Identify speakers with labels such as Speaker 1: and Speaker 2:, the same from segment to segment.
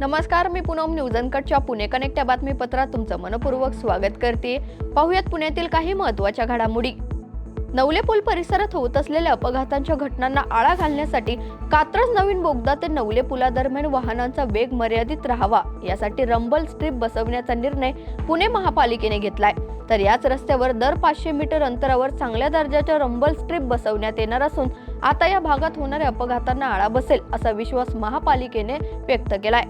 Speaker 1: नमस्कार मी पूनम न्यूज अनकटच्या पुणे कनेक्ट या बातमीपत्रात तुमचं मनपूर्वक स्वागत करते. पाहुयात पुण्यातील काही महत्त्वाच्या घडामोडी. नवले पूल परिसरात होत असलेल्या अपघातांच्या घटनांना आळा घालण्यासाठी कात्रज नवीन बोगदा ते नवले पुलादरम्यान वाहनांचा वेग मर्यादित राहावा यासाठी रंबल स्ट्रीप बसवण्याचा निर्णय पुणे महापालिकेने घेतलाय. तर याच रस्त्यावर दर पाचशे मीटर अंतरावर चांगल्या दर्जाच्या रंबल स्ट्रीप बसवण्यात येणार असून आता या भागात होणाऱ्या अपघातांना आळा बसेल असा विश्वास महापालिकेने व्यक्त केलाय.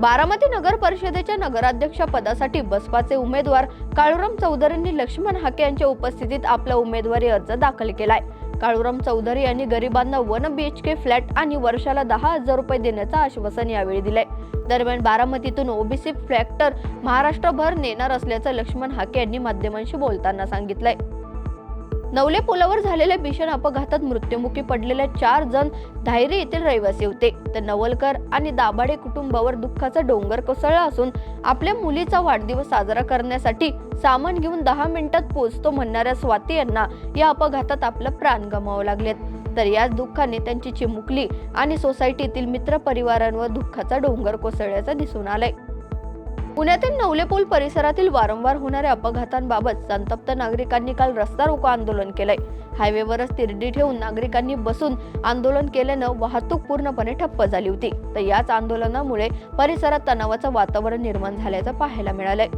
Speaker 1: बारामती नगर परिषदेच्या नगराध्यक्ष पदासाठी बसपाचे उमेदवार काळूराम चौधरींनी लक्ष्मण हाके यांच्या उपस्थितीत आपला उमेदवारी अर्ज दाखल केलाय. काळूराम चौधरी यांनी गरिबांना वन बी के फ्लॅट आणि वर्षाला दहा हजार रुपये देण्याचं आश्वासन यावेळी दिलंय. दरम्यान बारामतीतून ओबीसी फ्लॅक्टर महाराष्ट्रभर नेणार असल्याचं लक्ष्मण हाके यांनी माध्यमांशी बोलताना सांगितलंय. नवले पुलावर झालेल्या भीषण अपघातात मृत्युमुखी पडलेल्या चार जण धायरी येथील रहिवासी होते. तर नवलकर आणि दाभाडे कुटुंबावर दुःखाचा डोंगर कोसळला असून आपल्या मुलीचा वाढदिवस साजरा करण्यासाठी सामान घेऊन दहा मिनिटात पोहोचतो म्हणणाऱ्या स्वाती यांना या अपघातात आपलं प्राण गमावं लागलेत. तर याच दुःखाने त्यांची चिमुकली आणि सोसायटीतील मित्र परिवारांवर दुःखाचा डोंगर कोसळल्याचं दिसून आलंय. पुण्यातील नवले पूल परिसरातील वारंवार होणाऱ्या अपघातांबाबत संतप्त नागरिकांनी काल रस्ता रोको आंदोलन केलंय. हायवेवरच तिरडी ठेवून नागरिकांनी बसून आंदोलन केल्यानं वाहतूक पूर्णपणे ठप्प झाली होती. तर याच आंदोलनामुळे परिसरात तणावाचं वातावरण निर्माण झाल्याचं पाहायला मिळालंय.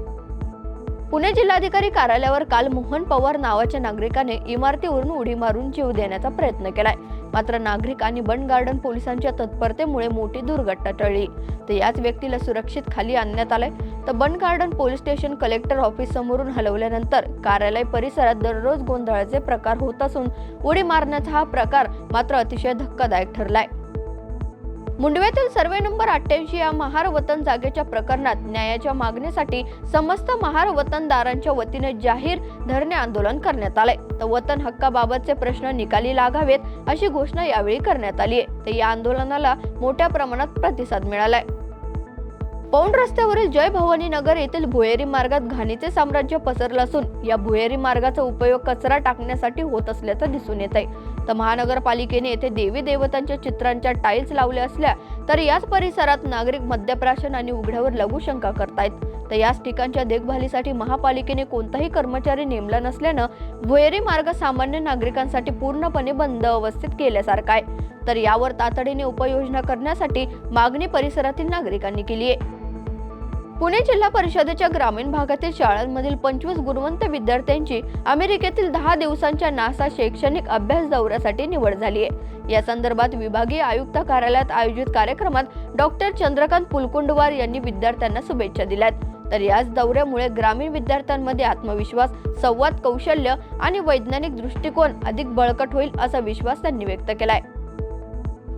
Speaker 1: पुणे जिल्हाधिकारी कार्यालयावर काल मोहन पवार नावाच्या नागरिकाने इमारतीवरून उडी मारून जीव देण्याचा प्रयत्न केलाय. मात्र नागरिक आणि बंड गार्डन पोलिसांच्या तत्परतेमुळे मोठी दुर्घटना टळली. तर याच व्यक्तीला सुरक्षित खाली आणण्यात आलंय. तर Bund garden police station collector office समोरून हलवल्यानंतर कार्यालय परिसरात दररोज गोंधळाचे प्रकार होत असून उडी मारण्याचा हा प्रकार मात्र अतिशय धक्कादायक ठरलाय. मुंडव्यातील सर्वे नंबर अठ्ठ्याऐंशी या महार वतन जागेच्या प्रकरणात न्यायाच्या मागणीसाठी समस्त महार वतनदारांच्या वतीने जाहीर धरणे आंदोलन करण्यात आलंय तर वतन हक्काबाबतचे प्रश्न निकाली लागावेत अशी घोषणा यावेळी करण्यात आली आहे. तर या आंदोलनाला मोठ्या प्रमाणात प्रतिसाद मिळालाय. पौंड रस्त्यावरील जय भवानी नगर येथील भुयेरी मार्गात घाणीचे साम्राज्य पसरलं असून या भुयेरी मार्गाचा उपयोग कचरा टाकण्यासाठी होत असल्याचं दिसून येत आहे तर महानगरपालिकेने येथे देवी देवतांच्या चित्रांच्या टाईल्स लावल्या असल्या तर याच परिसरात नागरिक मद्यप्राशन आणि उघड्यावर लघुशंका करतायत. तर याच ठिकाणच्या देखभालीसाठी महापालिकेने कोणताही कर्मचारी नेमला नसल्यानं भुयेरी मार्ग सामान्य नागरिकांसाठी पूर्णपणे बंद अवस्थेत केल्यासारखा आहे. तर यावर तातडीने उपाययोजना करण्यासाठी मागणी परिसरातील नागरिकांनी केली आहे. पुणे जिल्हा परिषदेच्या ग्रामीण भागातील शाळांमधील पंचवीस गुणवंत विद्यार्थ्यांची अमेरिकेतील दहा दिवसांच्या नासा शैक्षणिक अभ्यास दौऱ्यासाठी निवड झाली आहे. या संदर्भात विभागीय आयुक्त कार्यालयात आयोजित कार्यक्रमात डॉक्टर चंद्रकांत पुलकुंडवार यांनी विद्यार्थ्यांना शुभेच्छा दिल्यात. तर याच दौऱ्यामुळे ग्रामीण विद्यार्थ्यांमध्ये आत्मविश्वास संवाद कौशल्य आणि वैज्ञानिक दृष्टिकोन अधिक बळकट होईल असा विश्वास त्यांनी व्यक्त केलाय.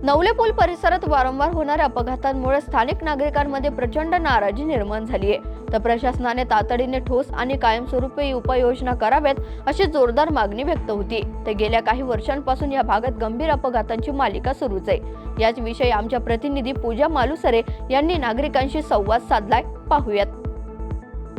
Speaker 1: नवले पूल परिसरात वारंवार होणाऱ्या अपघातांमुळे स्थानिक नागरिकांमध्ये प्रचंड नाराजी निर्माण झाली आहे. तर प्रशासनाने तातडीने ठोस आणि कायमस्वरूपी उपाययोजना कराव्यात अशी जोरदार मागणी व्यक्त होती. तर गेल्या काही वर्षांपासून या भागात गंभीर अपघातांची मालिका सुरूच आहे. याच विषयी आमच्या प्रतिनिधी पूजा मालुसरे यांनी नागरिकांशी संवाद साधलाय. पाहूयात.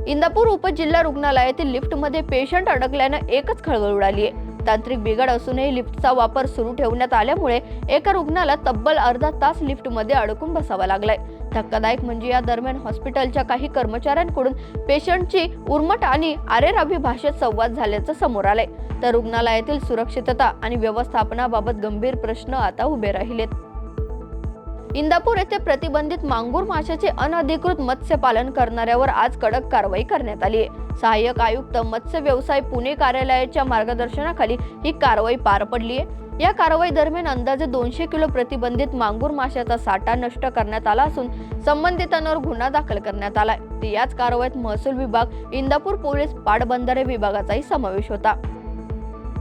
Speaker 1: इंदापूर उपजिल्हा रुग्णालयातील लिफ्टमध्ये पेशंट अडकल्यानं एकच खळबळ उडाली आहे. तांत्रिक बिघाड असूनही लिफ्टचा वापर सुरू ठेवण्यात आल्यामुळे एका रुग्णाला तब्बल अर्धा तास लिफ्टमध्ये अडकून बसावा लागलाय. धक्कादायक म्हणजे या दरम्यान हॉस्पिटलच्या काही कर्मचाऱ्यांकडून पेशंटची उर्मट आणि आरेरावी भाषेत संवाद झाल्याचं समोर आलंय. तर रुग्णालयातील सुरक्षितता आणि व्यवस्थापनाबाबत गंभीर प्रश्न आता उभे राहिलेत. इंदापूर येथे प्रतिबंधित मांगूर माशाचे अनधिकृत मत्स्यपालन करणाऱ्यावर आज कडक कारवाई करण्यात आली आहे सहाय्यक आयुक्त मत्स्य व्यवसाय पुणे कार्यालयाच्या मार्गदर्शनाखाली ही कारवाई पार पडली आहे. या कारवाई दरम्यान अंदाजे दोनशे किलो प्रतिबंधित मांगूर माशाचा साठा नष्ट करण्यात आला असून संबंधितांवर गुन्हा दाखल करण्यात आलाय. आहे याच कारवाईत महसूल विभाग इंदापूर पोलीस पाटबंधारे विभागाचाही समावेश होता.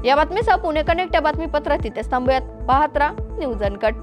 Speaker 1: या बातमीसह पुणे कनेक्ट या बातमीपत्रात तिथेच थांबूयात. पाहत राहा न्यूज अनकट.